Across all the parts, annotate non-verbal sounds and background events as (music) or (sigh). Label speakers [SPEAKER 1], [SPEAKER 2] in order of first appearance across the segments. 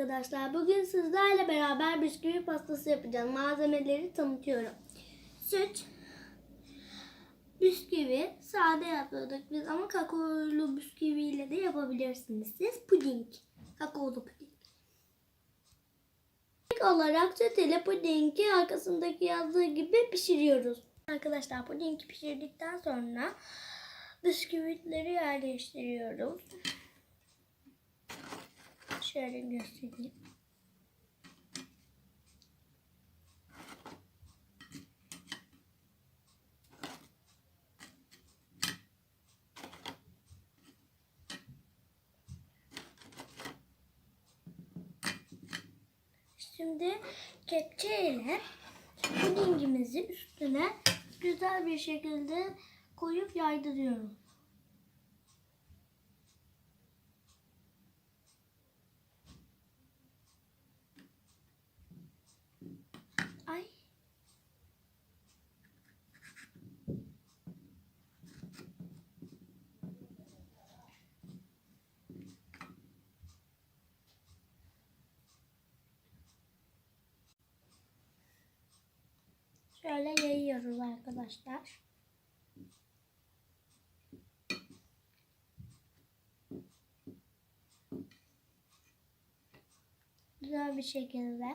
[SPEAKER 1] arkadaşlar. Bugün sizlerle beraber bisküvi pastası yapacağım. Malzemeleri tanıtıyorum. Süt, bisküvi, sade yapıyorduk biz ama kakaolu bisküviyle de yapabilirsiniz siz. Puding, kakaolu puding. İlk olarak süt ile pudingi arkasındaki yazdığı gibi pişiriyoruz. Arkadaşlar pudingi pişirdikten sonra bisküvitleri yerleştiriyoruz. Şöyle göstereyim. Şimdi kepçe ile pudingimizi üstüne güzel bir şekilde koyup yaydırıyorum. Şöyle yayıyoruz arkadaşlar. Güzel bir şekilde.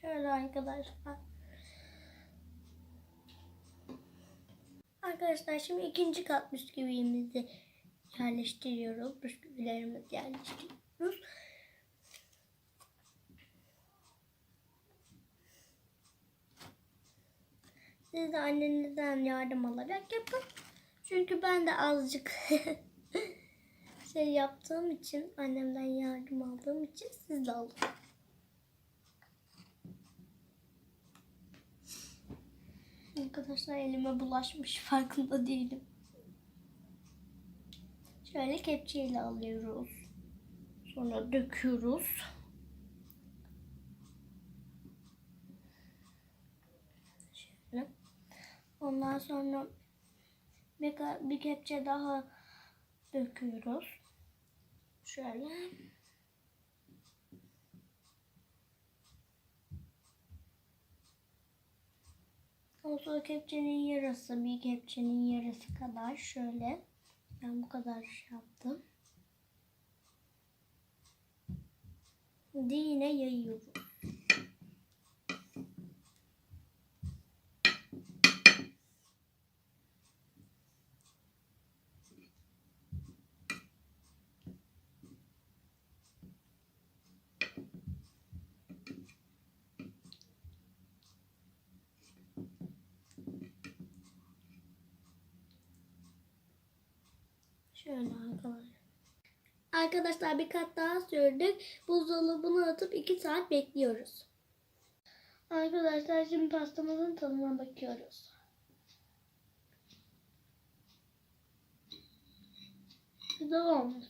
[SPEAKER 1] Şöyle arkadaşlar. Arkadaşlar şimdi ikinci kat bisküvimizi yerleştiriyoruz. Bisküvilerimizi yerleştiriyoruz. Siz de annenizden yardım alarak yapın. Çünkü ben de azıcık (laughs) şey yaptığım için, annemden yardım aldığım için siz de alın. Arkadaşlar elime bulaşmış (laughs) farkında değilim. Şöyle kepçeyle alıyoruz. Sonra döküyoruz. Şöyle. Ondan sonra bir, bir kepçe daha döküyoruz. Şöyle. Sonra kepçenin yarısı, bir kepçenin yarısı kadar şöyle. Ben bu kadar şey yaptım. Şimdi yine yayıyorum. Şöyle arkadaşlar. Arkadaşlar bir kat daha sürdük. Buzdolabına atıp 2 saat bekliyoruz. Arkadaşlar şimdi pastamızın tadına bakıyoruz. Güzel olmuş.